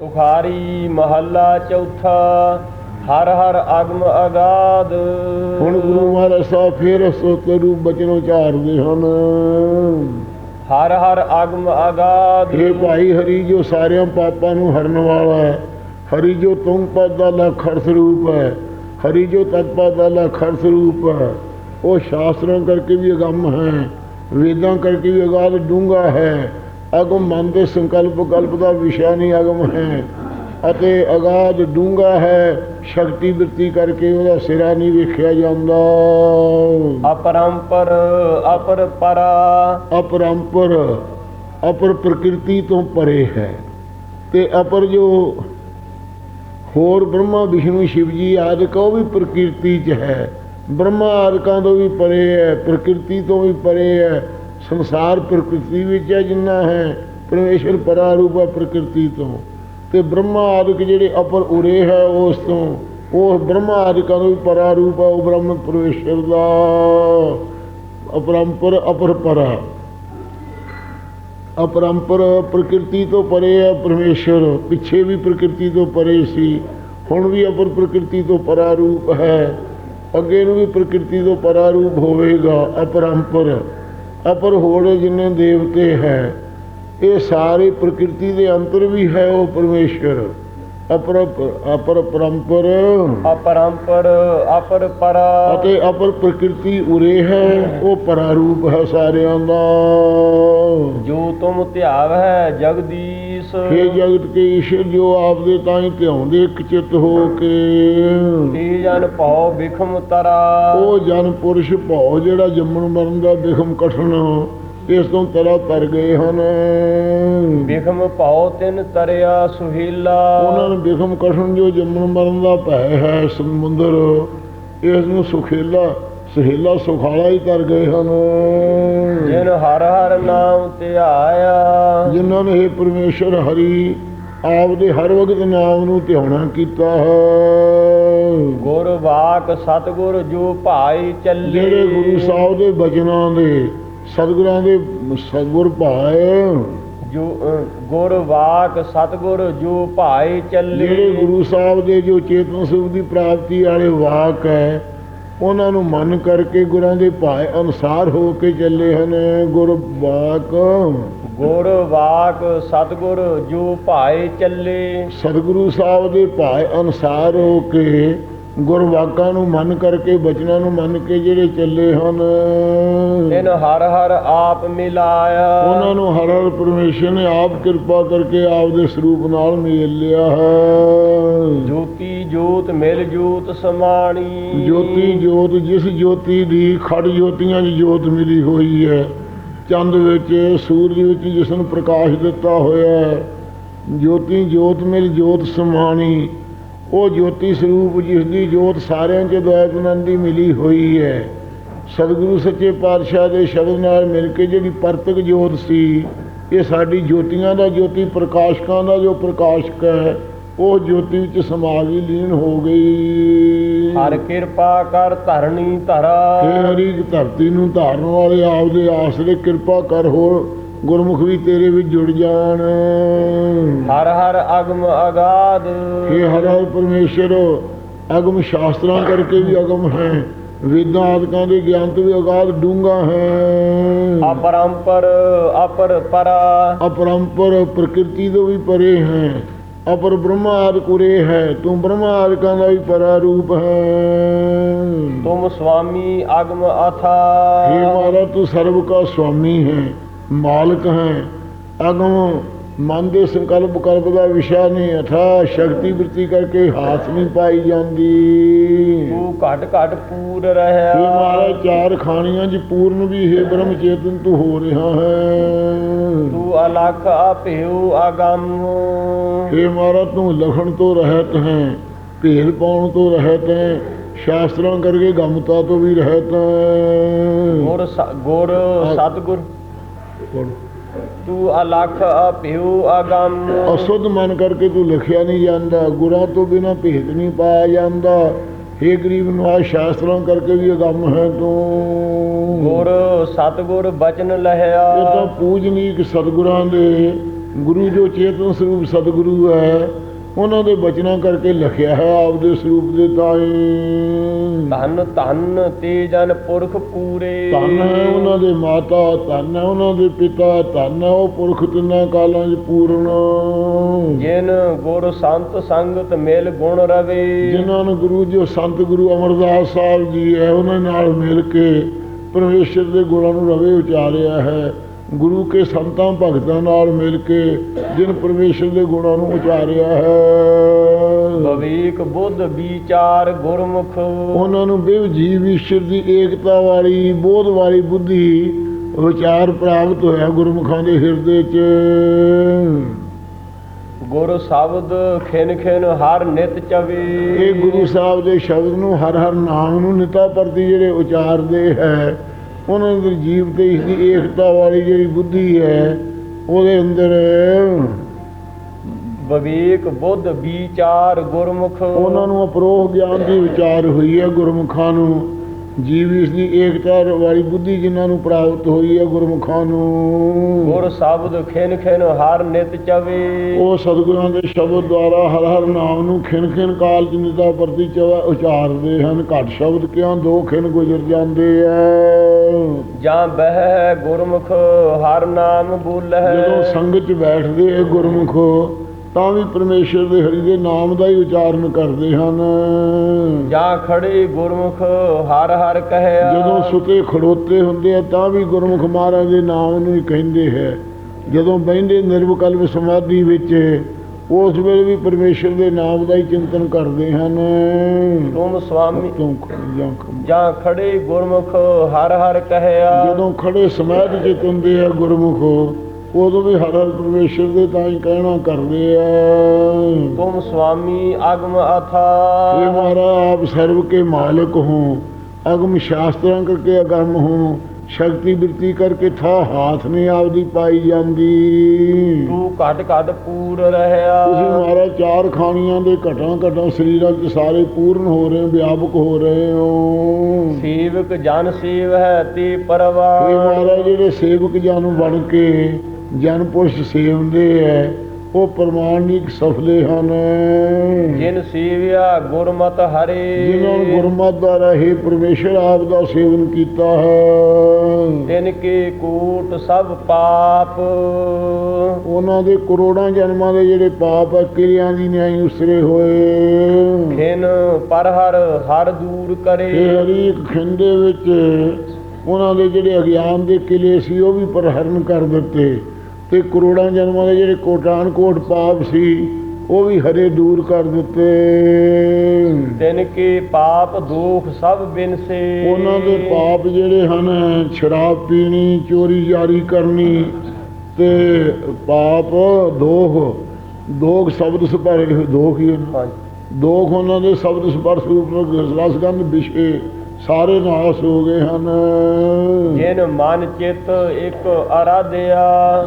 ਤੁਖਾਰੀ ਮਹੱਲਾ ਚੌਥਾ ਹਰ ਹਰ ਅਗਮ ਅਗਾਧ। ਹੁਣ ਗੁਰੂ ਮਹਾਰਾਜ ਸਾਹਿਬ ਫੇਰ ਸੋਤੇ ਰੂਪ ਬਚਨੋਂ ਝਾੜਦੇ ਹਨ। ਹਰ ਹਰ ਅਗਮ ਅਗਾਧ। ਇਹ ਭਾਈ ਹਰੀ ਜੋ ਸਾਰਿਆਂ ਪਾਪਾਂ ਨੂੰ ਹਰਨ ਵਾਲਾ ਹੈ। ਹਰੀ ਜੋ ਤੁਮ ਪਦ ਦਾ ਲਖੜ ਸਰੂਪ ਹੈ। ਹਰੀ ਜੋ ਤਤ ਪਦ ਦਾ ਲਖੜ ਸਰੂਪ ਹੈ। ਉਹ ਸ਼ਾਸਤਰਾਂ ਕਰਕੇ ਵੀ ਅਗੰਮ ਹੈ। ਵੇਦਾਂ ਕਰਕੇ ਵੀ ਅਗਾਧ ਡੂੰਘਾ ਹੈ। ਅਗਮ ਮਨ ਦੇ ਸੰਕਲਪ ਕਲਪ ਦਾ ਵਿਸ਼ਾ ਨਹੀਂ ਅਗਮ ਹੈ। ਅਤੇ ਅਗਾਧ ਡੂੰਘਾ ਹੈ ਸ਼ਕਤੀ ਬਿਰਤੀ ਕਰਕੇ ਉਹਦਾ ਸਿਰਾ ਨਹੀਂ ਵੇਖਿਆ ਜਾਂਦਾ। ਅਪਰੰਪਰ ਅਪਰ ਪਰਾ ਅਪਰੰਪਰ ਅਪਰ ਪ੍ਰਕਿਰਤੀ ਤੋਂ ਪਰੇ ਹੈ। ਤੇ ਅਪਰ ਜੋ ਹੋਰ ਬ੍ਰਹਮਾ ਵਿਸ਼ਨੂੰ ਸ਼ਿਵ ਜੀ ਆਦਿਕ ਉਹ ਵੀ ਪ੍ਰਕਿਰਤੀ 'ਚ ਹੈ। ਬ੍ਰਹਮਾ ਆਦਿਕਾਂ ਤੋਂ ਵੀ ਪਰੇ ਹੈ ਪ੍ਰਕਿਰਤੀ ਤੋਂ ਵੀ ਪਰੇ ਹੈ। ਸੰਸਾਰ ਪ੍ਰਕਿਰਤੀ ਵਿੱਚ ਹੈ ਜਿੰਨਾ ਹੈ ਪਰਮੇਸ਼ਰ ਪਰਾ ਰੂਪ ਹੈ ਪ੍ਰਕਿਰਤੀ ਤੋਂ। ਤੇ ਬ੍ਰਹਮਾ ਆਦਿਕ ਜਿਹੜੇ ਅਪਰ ਉਰੇ ਹੈ ਉਸ ਤੋਂ, ਉਹ ਬ੍ਰਹਮਾ ਆਦਿਕਾਂ ਨੂੰ ਵੀ ਪਰਾ ਰੂਪ ਉਹ ਬ੍ਰਹਮ ਪਰਮੇਸ਼ਰ ਦਾ ਅਪਰੰਪਰ, ਅਪਰ ਪਰਾ ਅਪਰੰਪਰ ਪ੍ਰਕਿਰਤੀ ਤੋਂ ਪਰੇ ਹੈ ਪਰਮੇਸ਼ਰ ਪਿੱਛੇ ਵੀ ਪ੍ਰਕਿਰਤੀ ਤੋਂ ਪਰੇ ਸੀ, ਹੁਣ ਵੀ ਅਪਰ ਪ੍ਰਕਿਰਤੀ ਤੋਂ ਪਰਾਰੂਪ ਹੈ। ਅੱਗੇ ਨੂੰ ਵੀ ਪ੍ਰਕਿਰਤੀ ਤੋਂ ਪਰਾਰੂਪ ਹੋਵੇਗਾ, ਅਪਰੰਪਰ। ਅਪਰ ਹੋੜੇ ਜਿੰਨੇ ਦੇਵਤੇ ਹੈ ਇਹ ਸਾਰੀ ਪ੍ਰਕਿਰਤੀ ਦੇ ਅੰਤਰ ਵੀ ਹੈ ਉਹ ਪਰਮੇਸ਼ਰ ਅਪਰ ਅਪਰ ਪਰੰਪਰ ਅਪਰੰਪਰ ਅਪਰ ਪਰਾ ਅਤੇ ਅਪਰ ਪ੍ਰਕਿਰਤੀ ਉਰੇ ਹੈ ਉਹ ਪਰਾ ਰੂਪ ਹੈ ਸਾਰਿਆਂ ਦਾ। ਜੋ ਤੁਮ ਧਿਆਵ ਹੈ ਜਗਦੀਸ਼। हे ਜਗਤ ਕੇ ਈਸ਼ਰ ਜੋ ਆਪਦੇ ਤਾਂ ਹੀ ਧਿਆਉਂਦੇ ਇੱਕ ਚਿੱਤ ਹੋ ਕੇ। ਤੀ ਜਨ ਭਉ ਬਿਖਮ ਤਰਾ। ਉਹ ਜਨ ਪੁਰਸ਼ ਭਉ ਜਿਹੜਾ ਜੰਮਣ ਮਰਨ ਦਾ ਬਿਖਮ ਕਠਨ ਇਸ ਤੋਂ ਤਰਾ ਤਰ ਗਏ ਹਨ। ਬਿਖਮ ਭਉ ਤਿਨ ਤਰਿਆ ਸੁਹੀਲਾ। ਉਹਨਾਂ ਨੂੰ ਬਿਖਮ ਕਠਨ ਜੋ ਜੰਮਣ ਮਰਨ ਦਾ ਭੈ ਹੈ ਸਮੁੰਦਰ ਇਸ ਨੂੰ ਸੁਖੇਲਾ ਸੁਹੇਲਾ ਸੁਖਾਲਾ ਹੀ ਤਰ ਗਏ ਹਨ। ਜਿਨ ਹਰ ਹਰ ਨਾਮ ਧਿਆਇਆ ਜਿਨ੍ਹਾਂ ਨੇ ਇਹ ਪਰਮੇਸ਼ਰ ਹਰੀ ਆਪ ਦੇ ਹਰ ਵਕਤ ਨਾਮ ਨੂੰ ਧਿਆਉਣਾ ਕੀਤਾ ਹੈ। ਗੁਰ ਵਾਕ ਸਤਗੁਰ ਜੋ ਭਾਈ ਚੱਲੇ। ਜਿਹੜੇ ਗੁਰੂ ਸਾਹਿਬ ਦੇ ਬਚਨਾਂ ਦੇ ਸਤਿਗੁਰਾਂ ਦੇ ਸਤਿਗੁਰ ਭਾਏ। ਜੋ ਗੁਰ ਵਾਕ ਸਤਗੁਰ ਜੋ ਭਾਈ ਚੱਲੇ। ਜਿਹੜੇ ਗੁਰੂ ਸਾਹਿਬ ਦੇ ਜੋ ਚੇਤਨ ਸੁਖ ਦੀ ਪ੍ਰਾਪਤੀ ਵਾਲੇ ਵਾਕ ਹੈ ਉਹਨਾਂ ਨੂੰ ਮੰਨ ਕਰਕੇ ਗੁਰਾਂ ਦੇ ਭਾਏ ਅਨੁਸਾਰ ਹੋ ਕੇ ਚੱਲੇ ਹਨ ਗੁਰ ਵਾਕ। ਗੁਰ ਵਾਕ ਸਤਗੁਰ ਜੋ ਭਾਈ ਚੱਲੇ। ਸਤਿਗੁਰੂ ਸਾਹਿਬ ਦੇ ਭਾਏ ਅਨੁਸਾਰ ਹੋ ਕੇ ਗੁਰਵਾਕਾਂ ਨੂੰ ਮੰਨ ਕਰਕੇ ਬਚਨਾਂ ਨੂੰ ਮੰਨ ਕੇ ਜਿਹੜੇ ਚੱਲੇ ਹਨ। ਤਿਨ ਹਰ ਹਰ ਆਪ ਮਿਲਾਇਆ। ਉਹਨਾਂ ਨੂੰ ਹਰ ਹਰ ਪਰਮੇਸ਼ਰ ਨੇ ਆਪ ਕਿਰਪਾ ਕਰਕੇ ਆਪ ਦੇ ਸਰੂਪ ਨਾਲ ਮੇਲ ਲਿਆ ਹੈ। ਜੋਤੀ ਜੋਤ ਮਿਲ ਜੋਤ ਸਮਾਣੀ। ਜੋਤੀ ਜੋਤ ਜਿਸ ਜੋਤੀ ਦੀ ਖੜ ਜੋਤੀਆਂ 'ਚ ਜੋਤ ਮਿਲੀ ਹੋਈ ਹੈ ਚੰਦ ਵਿੱਚ ਸੂਰਜ ਵਿੱਚ ਜਿਸ ਨੂੰ ਪ੍ਰਕਾਸ਼ ਦਿੱਤਾ ਹੋਇਆ ਹੈ ਜੋਤੀ ਜੋਤ ਮਿਲ ਜੋਤ ਸਮਾਣੀ। ਉਹ ਜੋਤੀ ਸਰੂਪ ਜਿਸ ਦੀ ਜੋਤ ਸਾਰਿਆਂ 'ਚ ਦੁਆਇਤਨੰਦੀ ਮਿਲੀ ਹੋਈ ਹੈ। ਸਤਿਗੁਰੂ ਸੱਚੇ ਪਾਤਸ਼ਾਹ ਦੇ ਸ਼ਬਦ ਨਾਲ ਮਿਲ ਕੇ ਜਿਹੜੀ ਪਰਤਕ ਜੋਤ ਸੀ ਇਹ ਸਾਡੀ ਜੋਤੀਆਂ ਦਾ ਜੋਤੀ ਪ੍ਰਕਾਸ਼ਕਾਂ ਦਾ ਜੋ ਪ੍ਰਕਾਸ਼ਕ ਹੈ ਉਹ ਜੋਤੀ ਵਿੱਚ ਸਮਾ ਗਈ ਲੀਨ ਹੋ ਗਈ। ਹਰ ਕਿਰਪਾ ਕਰ ਧਰਣੀ ਧਰਾ। ਹੇ ਹਰੀ ਧਰਤੀ ਨੂੰ ਧਾਰਨ ਵਾਲੇ ਆਪਦੇ ਆਸਰੇ ਕਿਰਪਾ ਕਰ ਹੋਰ ਗੁਰਮੁਖ ਵੀ ਤੇਰੇ ਵਿੱਚ ਜੁੜ ਜਾਣ। ਹਰ ਹਰ ਅਗਮ ਅਗਾਦ हे ਹਰ ਹਰ ਪਰਮੇਸ਼ਰ ਅਗਮ ਸ਼ਾਸਤਰਾਂ ਕਰਕੇ ਵੀ ਅਗਮ ਹੈ। ਵੇਦਾਂ ਆਦਿਕਾਂ ਦੇ ਗਿਆਨ ਤੋਂ ਵੀ ਅਗਾਧ ਡੂੰਗਾ ਹੈ। ਅਪਰੰਪਰ ਅਪਰ ਪਰਾ। ਅਪਰੰਪਰ ਪ੍ਰਕਿਰਤੀ ਤੋਂ ਵੀ ਪਰੇ ਹੈ। ਅਪਰ ਬ੍ਰਹਮਾ ਆਦ ਕੁਰੇ ਹੈ। ਤੂੰ ਬ੍ਰਹਮਾ ਆਦ ਕਾ ਦਾ ਵੀ ਪਰਾ ਰੂਪ ਹੈ। ਤੂੰ ਸੁਆਮੀ ਅਗਮ ਅਥਾ। हे ਮਾਰਾ ਤੂੰ ਸਰਬ ਕਾ ਸੁਆਮੀ ਹੈ। ਮਾਲਕ ਹੈ। ਅਗੋਂ ਮਨ ਦੇ ਸੰਕਲਪ ਕਲਪ ਦਾ ਵਿਸ਼ਾ ਨਹੀਂ ਅਥਾ ਸ਼ਕਤੀ ਵਰਤੀ ਕਰਕੇ ਹਾਥ ਨਹੀਂ ਪਾਈ ਜਾਂਦੀ। ਤੂੰ ਘਟ ਘਟ ਪੂਰ ਰਹਾ ਤੇ ਮਹਾਰਾਜ ਚਾਰ ਖਾਣੀਆਂ ਜੀ ਪੂਰਨ ਵੀ ਹੈ ਬ੍ਰਹਮ ਚੇਤਨ ਤੂੰ ਹੋ ਰਿਹਾ ਹੈ। ਤੂੰ ਅਲਖ ਆਪਿਉ ਆਗਮ ਇਹ ਮਹਾਰਾਜ ਤੂੰ ਲਖਣ ਤੋਂ ਰਹਿਤ ਹੈ ਭੇਦ ਪਾਉਣ ਤੋਂ ਰਹਿਤ ਹੈ ਸ਼ਾਸਤਰਾਂ ਕਰਕੇ ਗਮਤਾ ਤੋਂ ਵੀ ਰਹਿਤ ਹੈ। ਗੁਰ ਸਤਗੁਰ। ਤੂੰ ਅਲਖ ਅਭਿਉ ਅਗੰਮ ਅਸੁੱਧ ਮਨ ਕਰਕੇ ਤੂੰ ਲਿਖਿਆ ਨਹੀਂ ਜਾਂਦਾ। ਗੁਰਾਂ ਤੋਂ ਬਿਨਾ ਭੇਦ ਨਹੀਂ ਪਾਇਆ ਜਾਂਦਾ। हे ਗਰੀਬ ਨਿਵਾਸ ਸ਼ਾਸਤਰਾਂ ਕਰਕੇ ਵੀ ਅਗੰਮ ਹੈ ਤੂੰ। ਗੁਰ ਸਤਗੁਰ ਬਚਨ ਇਹ ਤਾਂ ਲਹਿਆ ਪੂਜਨੀਕ ਸਤਿਗੁਰਾਂ ਦੇ। ਗੁਰੂ ਜੋ ਚੇਤਨ ਸਰੂਪ ਸਤਿਗੁਰੂ ਹੈ ਉਹਨਾਂ ਦੇ ਬਚਨਾਂ ਕਰਕੇ ਲਿਖਿਆ ਹੈ ਆਪਦੇ ਸਰੂਪ ਦੇ ਤਾਈ ਧੰਨ ਧੰਨ ਤੇ ਜਨ ਪੁਰਖ ਪੂਰੇ। ਧੰਨ ਹੈ ਉਹਨਾਂ ਦੇ ਮਾਤਾ ਧੰਨ ਹੈ ਉਹਨਾਂ ਦੇ ਪਿਤਾ ਧੰਨ ਹੈ ਉਹ ਪੁਰਖ ਤਿੰਨਾਂ ਕਾਲਾਂ 'ਚ ਪੂਰਨ। ਜਿਨ ਗੁਰ ਸੰਤ ਸੰਗਤ ਮਿਲ ਗੁਣ ਰਵੇ। ਜਿਨ੍ਹਾਂ ਨੂੰ ਗੁਰੂ ਜੋ ਸੰਤ ਗੁਰੂ ਅਮਰਦਾਸ ਸਾਹਿਬ ਜੀ ਹੈ ਉਹਨਾਂ ਨਾਲ ਮਿਲ ਕੇ ਪਰਮੇਸ਼ਰ ਦੇ ਗੁਣਾਂ ਨੂੰ ਰਵੇ ਉਚਾਰਿਆ ਹੈ। ਗੁਰੂ ਕੇ ਸੰਤਾਂ ਭਗਤਾਂ ਨਾਲ ਮਿਲ ਕੇ ਜਿਨ ਪਰਮੇਸ਼ਰ ਦੇ ਗੁਣਾਂ ਨੂੰ ਉਚਾਰਿਆ ਹੈ। ਭਵੀਕ ਬੁੱਧ ਵਿਚਾਰ ਗੁਰਮੁਖ। ਉਹਨਾਂ ਨੂੰ ਬਿਵ ਜੀਵ ਈਸ਼ਰ ਦੀ ਏਕਤਾ ਵਾਲੀ ਬੋਧ ਵਾਲੀ ਬੁੱਧੀ ਵਿਚਾਰ ਪ੍ਰਾਪਤ ਹੋਇਆ ਗੁਰਮੁਖਾਂ ਦੇ ਹਿਰਦੇ 'ਚ। ਗੁਰ ਸ਼ਬਦ ਖਿਨ ਖਿਨ ਹਰ ਨਿਤ ਚਵੇ। ਇਹ ਗੁਰੂ ਸਾਹਿਬ ਦੇ ਸ਼ਬਦ ਨੂੰ ਹਰ ਹਰ ਨਾਮ ਨੂੰ ਨਿਤਾ ਪ੍ਰਤੀ ਜਿਹੜੇ ਉਚਾਰਦੇ ਹੈ ਉਹਨਾਂ ਦੇ ਜੀਵ ਤੇ ਇਸ ਦੀ ਏਕਤਾ ਵਾਲੀ ਜਿਹੜੀ ਬੁੱਧੀ ਹੈ ਉਹਦੇ ਅੰਦਰ ਵਿਵੇਕ ਬੁੱਧ ਵਿਚਾਰ ਗੁਰਮੁਖ। ਉਹਨਾਂ ਨੂੰ ਅਪਰੋਹ ਗਿਆਨ ਦੀ ਵਿਚਾਰ ਹੋਈ ਹੈ ਗੁਰਮੁਖਾਂ ਨੂੰ। ਜੀਵ ਇਸ ਦੀ ਏਕਤਾ ਵਾਲੀ ਬੁੱਧੀ ਜਿਨ੍ਹਾਂ ਨੂੰ ਪ੍ਰਾਪਤ ਹੋਈ ਹੈ ਗੁਰਮੁਖਾਂ ਨੂੰ। ਗੁਰ ਸ਼ਬਦ ਖਿਨ ਖਿਨ ਹਰ ਨਿਤ ਚਵੇ। ਉਹ ਸਤਿਗੁਰਾਂ ਦੇ ਸ਼ਬਦ ਦੁਆਰਾ ਹਰ ਹਰ ਨਾਮ ਨੂੰ ਖਿਨ ਖਿਨ ਕਾਲ ਨਿਤਾ ਪ੍ਰਤੀ ਚਵਾ ਉਚਾਰਦੇ ਹਨ। ਘੱਟ ਸ਼ਬਦ ਕਿਉਂ? ਦੋ ਖਿਨ ਗੁਜ਼ਰ ਜਾਂਦੇ ਐ। ਜਾਂ ਬਹਿ ਗੁਰਮੁਖ ਹਰ ਨਾਮ ਬੋਲਹਿ। ਜਦੋਂ ਸੰਗਤ ਚ ਬੈਠਦੇ ਗੁਰਮੁਖ ਤਾਂ ਵੀ ਪਰਮੇਸ਼ਰ ਦੇ ਹਰੀ ਦੇ ਨਾਮ ਦਾ ਹੀ ਉਚਾਰਨ ਕਰਦੇ ਹਨ। ਜਾਂ ਖੜੇ ਗੁਰਮੁਖ ਹਰ ਹਰ ਕਹਿਆ ਜਦੋਂ ਸੁਤੇ ਖੜੋਤੇ ਹੁੰਦੇ ਆ ਤਾਂ ਵੀ ਗੁਰਮੁਖ ਮਹਾਰਾਜ ਦੇ ਨਾਮ ਨੂੰ ਹੀ ਕਹਿੰਦੇ ਹੈ। ਜਦੋਂ ਬਹਿੰਦੇ ਨਿਰਵਕਲਪ ਸਮਾਧੀ ਵਿੱਚ ਉਸ ਵੇਲੇ ਵੀ ਪਰਮੇਸ਼ਰ ਦੇ ਨਾਮ ਦਾ ਹੀ ਚਿੰਤਨ ਕਰਦੇ ਹਨ। ਤੁਮ ਸੁਆਮੀ ਜਾਂ ਖੜੇ ਗੁਰਮੁਖ ਹਰ ਹਰ ਕਹਿਆ ਜਦੋਂ ਖੜੇ ਸਮਾਧ ਚ ਹੁੰਦੇ ਆ ਗੁਰਮੁਖ ਉਦੋਂ ਵੀ ਹਰ ਹਰ ਪਰਮੇਸ਼ਰ ਦੇ ਤਾਂ ਹੀ ਕਹਿਣਾ ਕਰਦੇ ਆ। ਤੁਮ ਸੁਆਮੀ ਅਗਮ ਇਹ ਅਥਾ ਹਮਾਰਾ ਆਪ ਸਰਬ ਕੇ ਮਾਲਕ ਹੋ। ਅਗਮ ਸ਼ਾਸਤਰਾਂ ਕਰਕੇ ਅਗਮ ਹੋ। ਸ਼ਕਤੀ ਬਿਰਤੀ ਕਰਕੇ ਥਾ ਹਾਥ ਨੇ ਆਪਦੀ ਪਾਈ ਜਾਂਦੀ। ਤੂੰ ਘਟ ਘਟ ਪੂਰ ਤੁਸੀਂ ਰਹਿਆ ਮਹਾਰਾਜ ਚਾਰ ਖਾਣੀਆਂ ਦੇ ਘਟਾਂ ਘਟਾਂ ਸਰੀਰਾਂ 'ਚ ਸਾਰੇ ਪੂਰਨ ਹੋ ਰਹੇ ਹੋ ਵਿਆਪਕ ਹੋ ਰਹੇ ਹੋ। ਸੇਵਕ ਜਨ ਸੇਵ ਹੈ ਤੇ ਇਹ ਪਰਵਾਰ ਮਹਾਰਾਜ ਜਿਹੜੇ ਸੇਵਕ ਜਨ ਬਣ ਕੇ ਜਨ ਪੁਰਸ਼ ਸੇਵਦੇ ਐ ਉਹ ਪ੍ਰਮਾਣਿਕ ਸਫਲੇ ਹਨ। ਜਿਨ ਸੇਵਿਆ ਗੁਰਮਤ ਹਰੇ। ਜਿਨ੍ਹਾਂ ਗੁਰਮਤਿ ਦੁਆਰਾ ਹੀ ਪਰਮੇਸ਼ਰ ਆਪ ਦਾ ਸੇਵਨ ਕੀਤਾ ਹੈ। ਤਿਨ ਕੇ ਕੋਟ ਸਭ ਪਾਪ। ਉਹਨਾਂ ਦੇ ਕਰੋੜਾਂ ਜਨਮਾਂ ਦੇ ਜਿਹੜੇ ਪਾਪ ਹੈ ਕਿਰਿਆਂ ਦੀ ਨਿਆਈ ਉਸਰੇ ਹੋਏ। ਖਿਨ ਪਰ ਹਰ ਹਰ ਦੂਰ ਕਰੇ। ਹਰੀਕ ਖਿੰਦੇ ਵਿੱਚ ਉਹਨਾਂ ਦੇ ਜਿਹੜੇ ਅਗਿਆਨ ਦੇ ਕਿਲੇ ਸੀ ਉਹ ਵੀ ਪਰਹਰਨ ਕਰ ਦਿੱਤੇ। ਤੇ ਕਰੋੜਾਂ ਜਨਮਾਂ ਦੇ ਜਿਹੜੇ ਕੋਟਾਨ ਕੋਟ ਪਾਪ ਸੀ ਉਹ ਵੀ ਹਰੇ ਦੂਰ ਕਰ ਦਿੱਤੇ। ਤਿਨ ਕੇ ਪਾਪ ਦੋਖ ਸਭ ਬਿਨਸੇ। ਉਹਨਾਂ ਦੇ ਪਾਪ ਜਿਹੜੇ ਹਨ ਸ਼ਰਾਬ ਪੀਣੀ ਚੋਰੀ ਜਾਰੀ ਕਰਨੀ ਤੇ ਪਾਪ ਦੋਖ ਦੋਖ ਸ਼ਬਦ ਸੁਭਾਰੇ ਦੋਖ ਹੀ। ਦੋਖ ਉਹਨਾਂ ਦੇ ਸ਼ਬਦ ਸਪਰਸ਼ ਰੂਪ ਰਸਗੰਧ ਵਿਸ਼ੇ ਸਾਰੇ ਨਾਸ ਹੋ ਗਏ ਹਨ। ਜਿਨ ਮਨ ਚਿਤ ਇੱਕ ਅਰਾਧਿਆ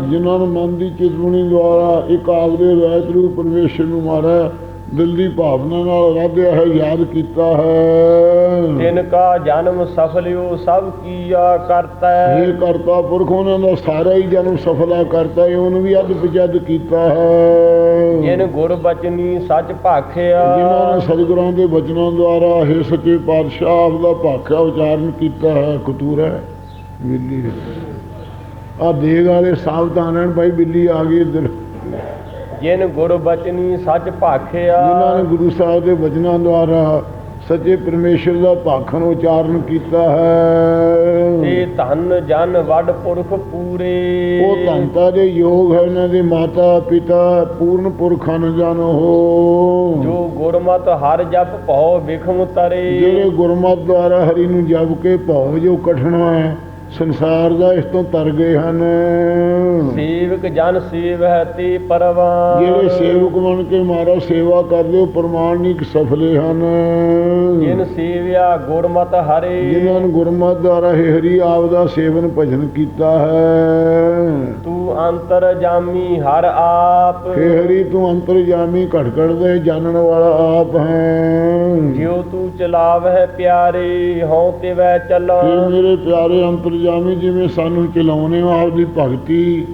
ਜਿਨ੍ਹਾਂ ਨੂੰ ਮਨ ਦੀ ਚਿਤਵਣੀ ਦੁਆਰਾ ਇੱਕ ਆਗਦੇ ਰਹਿਤ ਰੂਪ ਪਰਮੇਸ਼ਰ ਨੂੰ ਮਾਰਾ ਦਿਲ ਦੀ ਭਾਵਨਾ ਨਾਲ ਰਾਧਿਆ ਹੈ ਯਾਦ ਕੀਤਾ ਹੈ। ਤਿਨ ਕਾ ਜਨਮ ਸਫਲਿਓ ਸਭ ਕੀਆ ਕਰਤਾ। ਇਹ ਕਰਤਾ ਪੁਰਖ ਉਹਨਾਂ ਦਾ ਸਾਰਾ ਹੀ ਜਨਮ ਸਫਲਾ ਕਰਤਾ ਹੈ ਉਹਨੂੰ ਵੀ ਅੱਧ ਪਜੱਦ ਕੀਤਾ ਹੈ। ਜਿਨ ਗੁਰ ਬਚਨੀ ਸੱਚ ਭਾਖਿਆ। ਜਿਨ੍ਹਾਂ ਨੇ ਸਤਿਗੁਰਾਂ ਦੇ ਬਚਨਾਂ ਦੁਆਰਾ ਹੈ ਸੱਚੇ ਪਾਤਸ਼ਾਹ ਆਪ ਦਾ ਭਾਖਿਆ ਉਚਾਰਨ ਕੀਤਾ ਹੈ ਕਤੂਰਾ ਬਿੱਲੀ ਆ ਦੇਗ ਵਾਲੇ ਸਾਵਧਾਨ ਹਨ ਭਾਈ ਬਿੱਲੀ ਆ ਗਈ ਇੱਧਰ। ਜਿਨ ਗੁਰ ਬਚਨੀ ਸੱਚ ਭਾਖਿਆ। ਜਿਨ੍ਹਾਂ ਨੇ ਗੁਰੂ ਸਾਹਿਬ ਦੇ ਬਚਨਾਂ ਦੁਆਰਾ ਸੱਚੇ ਪਰਮੇਸ਼ਰ ਦਾ ਭਾਖਣ ਉਚਾਰਨ ਕੀਤਾ ਹੈ। ਤੇ ਧਨ ਜਨ ਵੱਡ ਪੁਰਖ ਪੂਰੇ। ਉਹ ਧੰਤਾ ਦੇ ਯੋਗ ਹੈ ਉਹਨਾਂ ਦੇ ਮਾਤਾ ਪਿਤਾ ਪੂਰਨ ਪੁਰਖਾਂ ਨੂੰ ਜਾਣੋ ਹੋ ਜੋ ਗੁਰਮਤ ਹਰ ਜਪ ਭਉ ਵਿਖਮ ਤਰੇ। ਜਿਹੜੇ ਗੁਰਮਤਿ ਦੁਆਰਾ ਹਰੀ ਨੂੰ ਜਪ ਕੇ ਭਾਵ ਜੋ ਕਠਣਾ ਹੈ ਸੰਸਾਰ ਦਾ ਇਸ ਤੋਂ ਤਰ ਗਏ ਹਨ। ਸੇਵਕ ਜਨ ਸੇਵ ਹੈ ਤੇ ਪਰਵਾਨ। ਜਿਹੜੇ ਸੇਵਕ ਬਣ ਕੇ ਮਾਰਾ ਸੇਵਾ ਕਰਦੇ ਉਹ ਪ੍ਰਮਾਣਿਕ ਸਫਲੇ ਹਨ। ਜਿਨ ਸੇਵਿਆ ਗੁਰਮਤ ਹਰੇ। ਜਿਨ੍ਹਾਂ ਨੂੰ ਗੁਰਮਤਿ ਦੁਆਰਾ ਹੀ ਹਰੀ ਆਪ ਦਾ ਸੇਵਨ ਭਜਨ ਕੀਤਾ ਹੈ। ਤੂੰ ਅੰਤਰ ਜਾਮੀ ਹਰ ਆਪ। ਹੇ ਹਰੀ ਤੂੰ ਅੰਤਰਜਾਮੀ ਘਟ ਘਟ ਦੇ ਜਾਣਨ ਵਾਲਾ ਆਪ ਹੈ। ਜਿਉ ਤੂੰ ਚਲਾਵਹਿ ਪਿਆਰੇ ਹਉ ਤੇ ਵੈ ਚੱਲਾ ਹੇ ਮੇਰੇ ਪਿਆਰੇ ਅੰਤਰਜਾਮੀ ਜਿਵੇਂ ਸਾਨੂੰ ਚਲਾਉਨੇ ਹੋ ਆਪਦੀ ਭਗਤੀ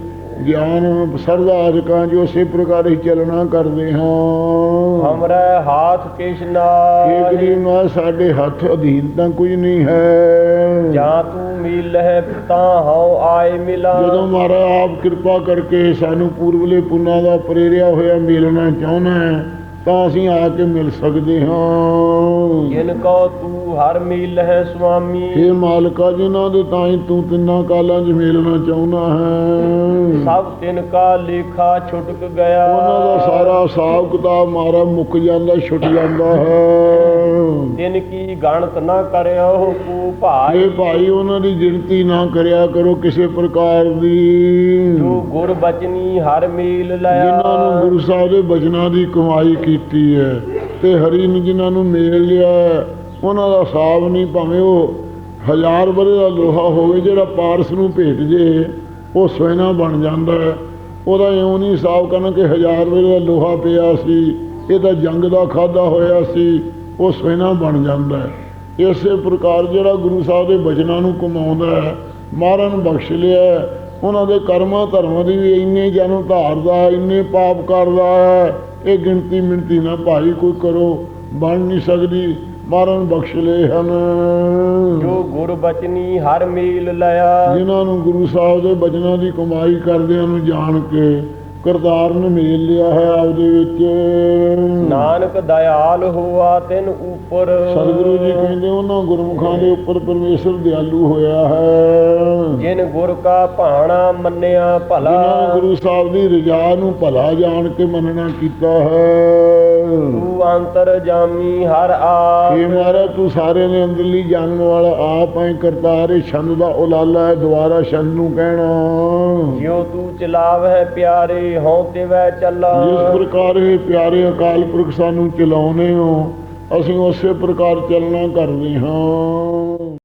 ਗਿਆਨ ਸਰਦਾ ਆਦਿਕਾਂ ਜੋ ਉਸੇ ਪ੍ਰਕਾਰ ਹੀ ਚੱਲਣਾ ਕਰਦੇ ਹਾਂ। ਹਮਰੇ ਹਾਥ ਇਹ ਨਾਹੀ। ਗਰੀਬ ਨਾਲ ਸਾਡੇ ਹੱਥ ਅਧੀਨ ਤਾਂ ਕੁਝ ਨਹੀਂ ਹੈ। ਜਾਂ ਤੂੰ ਮਿਲਹਿ ਤਾਂ ਹਉ ਆਏ ਮਿਲਾ। ਜਦੋਂ ਮਹਾਰਾਜ ਆਪ ਕਿਰਪਾ ਕਰਕੇ ਸਾਨੂੰ ਪੂਰਬਲੇ ਪੁੰਨਾ ਦਾ ਪ੍ਰੇਰਿਆ ਹੋਇਆ ਮਿਲਣਾ ਚਾਹੁੰਦਾ ਹੈ ਤਾਂ ਅਸੀਂ ਆ ਕੇ ਮਿਲ ਸਕਦੇ ਹਾਂ। ਜਿਨ ਕੋ ਤੂੰ ਹਰ ਮਿਲਹਿ ਸੁਆਮੀ। ਇਹ ਮਾਲਕਾ ਜਿਨ੍ਹਾਂ ਦੇ ਤਾਂ ਹੀ ਤੂੰ ਤਿੰਨਾਂ ਕਾਲਾਂ 'ਚ ਮਿਲਣਾ ਚਾਹੁੰਦਾ ਹੈ। ਸਭ ਤਿਨ ਕਾ ਲੇਖਾ ਛੁਟਕ ਗਿਆ। ਉਹਨਾਂ ਦਾ ਸਾਰਾ ਹਿਸਾਬ ਕਿਤਾਬ ਮਾਰਾ ਮੁੱਕ ਜਾਂਦਾ ਛੁੱਟ ਜਾਂਦਾ ਹੈ। ਤਿਨ ਕੀ ਗਣਤ ਨਾ ਕਰਿਓ ਕੂ ਭਾਈ। ਇਹ ਭਾਈ ਉਹਨਾਂ ਦੀ ਗਿਣਤੀ ਨਾ ਕਰਿਆ ਕਰੋ ਕਿਸੇ ਪ੍ਰਕਾਰ ਦੀ। ਜੋ ਗੁਰ ਬਚਨੀ ਹਰ ਮੀਲ ਜਿਨ੍ਹਾਂ ਨੂੰ ਲਿਆ ਗੁਰੂ ਸਾਹਿਬ ਦੇ ਬਚਨਾਂ ਦੀ ਕਮਾਈ ਕੀਤੀ ਹੈ ਤੇ ਹਰੀ ਨੂੰ ਜਿਨ੍ਹਾਂ ਨੂੰ ਮੇਲ ਲਿਆ ਉਹਨਾਂ ਦਾ ਹਿਸਾਬ ਨਹੀਂ ਭਾਵੇਂ ਉਹ ਹਜ਼ਾਰ ਬਰੇ ਦਾ ਲੋਹਾ ਹੋਵੇ ਜਿਹੜਾ ਪਾਰਸ ਨੂੰ ਭੇਟ ਜੇ, ਉਹ ਸੋਨਾ ਬਣ ਜਾਂਦਾ ਹੈ। ਉਹਦਾ ਇਉਂ ਨਹੀਂ ਹਿਸਾਬ ਕਰਨਾ ਕਿ ਹਜ਼ਾਰ ਬਰੇ ਦਾ ਲੋਹਾ ਪਿਆ ਸੀ, ਇਹ ਤਾਂ ਜੰਗ ਦਾ ਖਾਦਾ ਹੋਇਆ ਸੀ, ਉਹ ਸੋਨਾ ਬਣ ਜਾਂਦਾ ਹੈ। ਇਸੇ ਪ੍ਰਕਾਰ ਜਿਹੜਾ ਗੁਰੂ ਸਾਹਿਬ ਦੇ ਬਚਨਾਂ ਨੂੰ ਕਮਾਉਂਦਾ ਹੈ, ਮਹਾਰਾਜ ਬਖਸ਼ ਲਿਆ ਉਹਨਾਂ ਦੇ ਕਰਮਾਂ ਧਰਮਾਂ ਦੀ ਵੀ ਇੰਨੇ ਜਨਮ ਧਾਰਦਾ ਇੰਨੇ ਪਾਪ ਕਰਦਾ ਹੈ ਇਹ ਗਿਣਤੀ ਮਿਣਤੀ ਨਾ ਭਾਈ ਕੋਈ ਕਰੋ ਬਣ ਨਹੀਂ ਸਕਦੀ ਮਹਾਰਾਜ ਨੂੰ ਬਖਸ਼ ਲਏ ਹਨ। ਜੋ ਗੁਰ ਬਚਨੀ ਹਰ ਮੀਲ ਲਿਆ। ਜਿਨ੍ਹਾਂ ਨੂੰ ਗੁਰੂ ਸਾਹਿਬ ਦੇ ਬਚਨਾਂ ਦੀ ਕਮਾਈ ਕਰਦਿਆਂ ਨੂੰ ਜਾਣ ਕੇ ਕਰਤਾਰ ਨੇ ਮੇਲ ਲਿਆ ਹੈ ਆਪਦੇ ਵਿੱਚ। ਨਾਨਕ ਦਇਆਲ ਹੋਆ ਤਿਨ ਉਪਰ। ਸਤਿਗੁਰੂ ਜੀ ਕਹਿੰਦੇ ਉਹਨਾਂ ਗੁਰਮੁਖਾਂ ਦੇ ਉੱਪਰ ਪਰਮੇਸ਼ਰ ਦਿਆਲੂ ਹੋਇਆ ਹੈ। ਜਿਨ ਗੁਰ ਕਾ ਭਾਣਾ ਮੰਨਿਆ ਭਲਾ। ਜਿਨ੍ਹਾਂ ਗੁਰੂ ਸਾਹਿਬ ਦੀ ਰਜਾ ਨੂੰ ਭਲਾ ਜਾਣ ਕੇ ਮੰਨਣਾ ਕੀਤਾ ਹੈ। ਤੂੰ ਅੰਤਰ ਜਾਮੀ ਹਰ ਇਹ ਆਪ ਮਹਾਰਾਜ ਤੂੰ ਸਾਰੇ ਨੇ ਅੰਦਰਲੀ ਜਾਣਨ ਵਾਲਾ ਆਪ ਐ ਕਰਤਾਰ ਇਹ ਛੰਦ ਦਾ ਉਲਾਲਾ ਹੈ ਦੁਆਰਾ ਛੰਦ ਨੂੰ ਕਹਿਣਾ। ਜਿਉ ਤੂੰ ਚਲਾਵਹਿ ਪਿਆਰੇ ਹਉ ਤਿਵੈ ਚੱਲਾ। ਜਿਸ ਪ੍ਰਕਾਰ ਇਹ ਪਿਆਰੇ ਅਕਾਲ ਪੁਰਖ ਸਾਨੂੰ ਚਲਾਉਨੇ ਹੋ ਅਸੀਂ ਉਸੇ ਪ੍ਰਕਾਰ ਚੱਲਣਾ ਕਰਦੇ ਹਾਂ।